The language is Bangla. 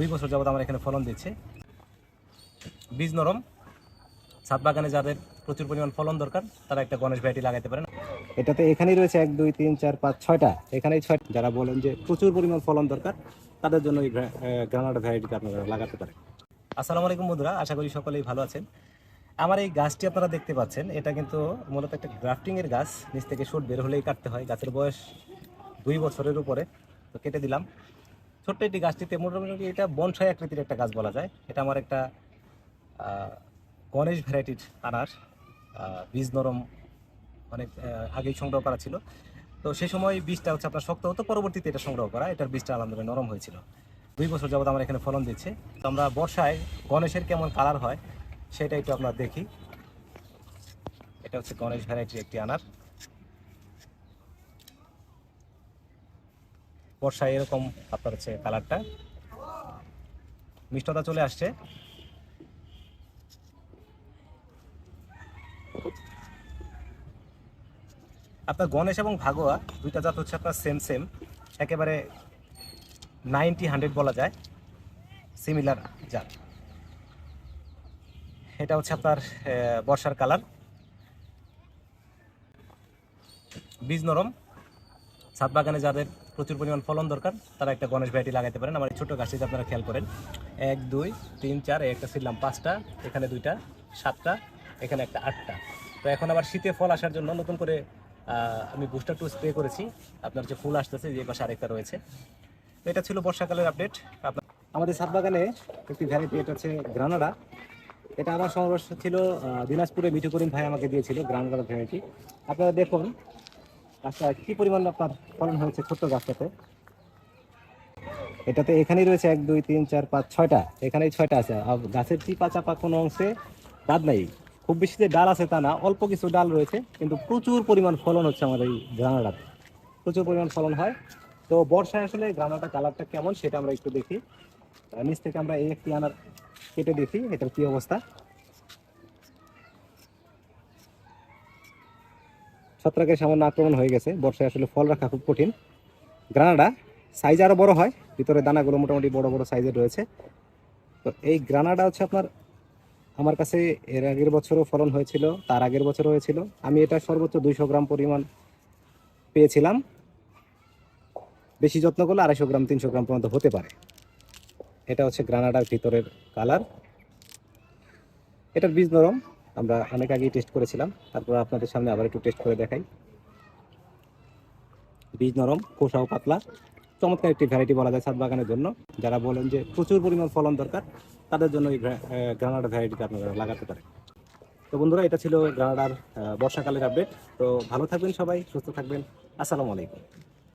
দুই বছর যাবত আমার এখানে ফলন দিচ্ছে। বীজ নরম ছাদ বাগানে যাদের প্রচুর পরিমাণ ফলন দরকার তারা একটা গণেশ ভ্যারাইটি লাগাতে পারেন। এটাতে এখানেই রয়েছে এক দুই তিন চার পাঁচ ছয়টা। এখানেই ছয় যারা বলেন যে প্রচুর পরিমাণ ফলন দরকার তাদের জন্য এই গ্রানাডা ভ্যারাইটি আপনারা লাগাতে পারেন। আসসালামু আলাইকুম বন্ধুরা আশা করি সকলেই ভালো আছেন। আমার এই গাছটি আপনারা দেখতে পাচ্ছেন এটা কিন্তু মূলত একটা গ্রাফটিং এর গাছ নিচ থেকে শুট বের হলেই কাটতে হয়। গাছের বয়স দুই বছরের উপরে তো কেটে দিলাম। ছোট্ট একটি গাছটিতে মোটামুটি এটা বনসাই আকৃতির একটা গাছ বলা যায়। এটা আমার একটা গণেশ ভ্যারাইটির আনার বীজ নরম অনেক আগেই সংগ্রহ করা ছিল। তো সেই সময় বীজটা হচ্ছে আপনার শক্ত হতো, পরবর্তীতে এটা সংগ্রহ করা। এটার বীজটা আলহামদুলিল্লাহ নরম হয়েছিল। দুই বছর যাবত আমার এখানে ফলন দিচ্ছে। তো আমরা বর্ষায় গণেশের কেমন কালার হয়, সেটা একটু আমরা দেখি। এটা হচ্ছে গণেশ ভ্যারাইটির একটি আনার। বর্ষায় এরকম আপনার হচ্ছে কালারটা। মিষ্টতা চলে আসছে। আপনার গণেশ এবং ভাগোয়া দুইটা জাত হচ্ছে আপনার সেম সেম একেবারে নাইনটি হান্ড্রেড বলা যায়। সিমিলার জাত। এটা হচ্ছে আপনার বর্ষার কালার। বীজ নরম। ছাদ বাগানে যাদের প্রচুর পরিমাণ ফলন দরকার। তারা একটা গণেশ ভ্যারাইটি লাগাতে পারেন। আমার ছোট গাছটিতে আপনারা খেয়াল করেন। এক, দুই, তিন, চার একটা ছিলাম পাঁচটা, এখানে দুইটা, সাতটা, এখানে একটা আটটা। তো এখন আবার শীতে ফল আসার জন্য নতুন করে আমি বুস্টার টু স্প্রে করেছি। আপনার যে ফুল আসতেছে, যে পাশে আরেকটা রয়েছে। তো এটা ছিল বর্ষাকালের আপডেট আপনার আমাদের ছাদ বাগানে একটি ভ্যারাইটি এটা হচ্ছে গ্রানাডা এটা আমার সংগ্রহ ছিল দিনাজপুরে মিঠু করিম ভাই আমাকে দিয়েছিল গ্রানাডা ভ্যারাইটি আপনারা দেখুন আচ্ছা কি পরিমাণ আপনার ফলন হয়েছে ছোট্ট গাছটাতে? এটাতে এখানেই রয়েছে এক, দুই, তিন, চার, পাঁচ, ছয়টা। এখানেই ছয়টা আছে। আর গাছের চিপা চাপা কোনো অংশে বাদ নাই। খুব বেশি যে ডাল আছে তা না, অল্প কিছু ডাল রয়েছে, কিন্তু প্রচুর পরিমাণ ফলন হচ্ছে আমাদের এই গ্রানাডাতে প্রচুর পরিমাণ ফলন হয়। তো বর্ষায় আসলে গ্রানাডা কালারটা কেমন সেটা আমরা একটু দেখি। নিচ থেকে আমরা এই একটি আনার কেটে দেখি, এটার কি অবস্থা। ছত্রাকের সামান্য আক্রমণ হয়ে গেছে। বর্ষায় আসলে ফল রাখা খুব কঠিন। গ্রানাডা সাইজ আরও বড় হয়। ভিতরে দানাগুলো মোটামুটি বড় বড় সাইজের রয়েছে। তো এই গ্রানাডা হচ্ছে আপনার, আমার কাছে এর আগের বছরও ফলন হয়েছিল, তার আগের বছরও হয়েছিল। আমি এটা সর্বোচ্চ দুইশো গ্রাম পরিমাণ পেয়েছিলাম। বেশি যত্ন করলে আড়াইশো গ্রাম, তিনশো গ্রাম পর্যন্ত হতে পারে। এটা হচ্ছে গ্রানাডার ভিতরের কালার এটার বীজ নরম। আমরা অনেক আগেই টেস্ট করেছিলাম। তারপর আপনাদের সামনে আবার একটু টেস্ট করে দেখাই। বীজ নরম, খোসাও পাতলা। চমৎকার একটি ভ্যারাইটি বলা যায় ছাদ বাগানের জন্য। যারা বলেন যে প্রচুর পরিমাণ ফলন দরকার, তাদের জন্য এই গ্রানাডা ভ্যারাইটিটা আপনারা লাগাতে পারেন। তো বন্ধুরা, এটা ছিল গ্রানাডার বর্ষাকালের আপডেট তো ভালো থাকবেন সবাই, সুস্থ থাকবেন। আসসালামু আলাইকুম।